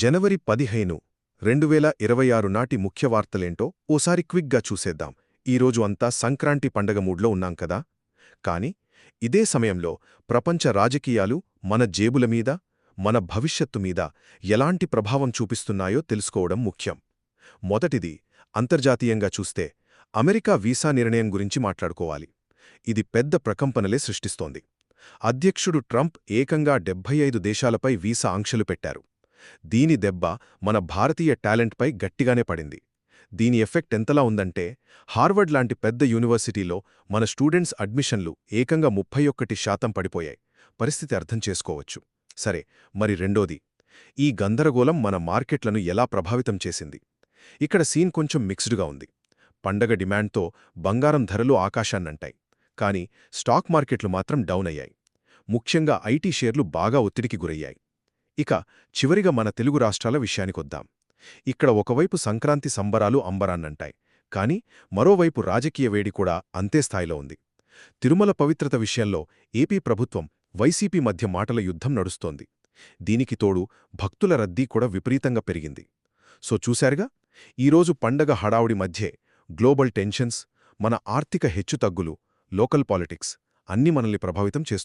జనవరి పదిహేను రెండు వేల ఇరవై ఆరు నాటి ముఖ్య వార్తలేంటో ఓసారి క్విక్గా చూసేద్దాం. ఈరోజు అంతా సంక్రాంతి పండగ మూడ్లో ఉన్నాం కదా? కాని ఇదే సమయంలో ప్రపంచ రాజకీయాలు మన జేబుల మీద మన భవిష్యత్తు మీద ఎలాంటి ప్రభావం చూపిస్తున్నాయో తెలుసుకోవడం ముఖ్యం. మొదటిది అంతర్జాతీయంగా చూస్తే అమెరికా వీసా నిర్ణయం గురించి మాట్లాడుకోవాలి. ఇది పెద్ద ప్రకంపనలే సృష్టిస్తోంది. అధ్యక్షుడు ట్రంప్ ఏకంగా డెబ్బై ఐదు దేశాలపై వీసా ఆంక్షలు పెట్టారు. దీని దెబ్బ మన భారతీయ టాలెంట్పై గట్టిగానే పడింది. దీని ఎఫెక్ట్ ఎంతలా ఉందంటే హార్వర్డ్ లాంటి పెద్ద యూనివర్సిటీలో మన స్టూడెంట్స్ అడ్మిషన్లు ఏకంగా ముప్పై ఒక్కటి శాతం పడిపోయాయి. పరిస్థితి అర్థం చేసుకోవచ్చు. సరే మరి రెండోది. ఈ గందరగోళం మన మార్కెట్లను ఎలా ప్రభావితం చేసింది? ఇక్కడ సీన్ కొంచెం మిక్స్డ్గా ఉంది. పండగ డిమాండ్తో బంగారం ధరలు ఆకాశాన్నంటాయి. కానీ స్టాక్ మార్కెట్లు మాత్రం డౌన్ అయ్యాయి. ముఖ్యంగా ఐటీ షేర్లు బాగా ఒత్తిడికి గురయ్యాయి. ఇక చివరిగా మన తెలుగు రాష్ట్రాల విషయానికొద్దాం ఇక్కడ ఒకవైపు సంక్రాంతి సంబరాలు అంబరాన్నంటాయి కాని మరోవైపు రాజకీయ వేడి కూడా అంతే స్థాయిలో ఉంది. తిరుమల పవిత్రత విషయంలో ఏపీ ప్రభుత్వం వైసీపీ మధ్య మాటల యుద్ధం నడుస్తోంది. దీనికి తోడు భక్తుల రద్దీ కూడా విపరీతంగా పెరిగింది. సో చూశారుగా? ఈరోజు పండగ హడావుడి మధ్యే గ్లోబల్ టెన్షన్స్ మన ఆర్థిక హెచ్చుతగ్గులు లోకల్ పాలిటిక్స్ అన్నీ మనల్ని ప్రభావితం చేస్తుంది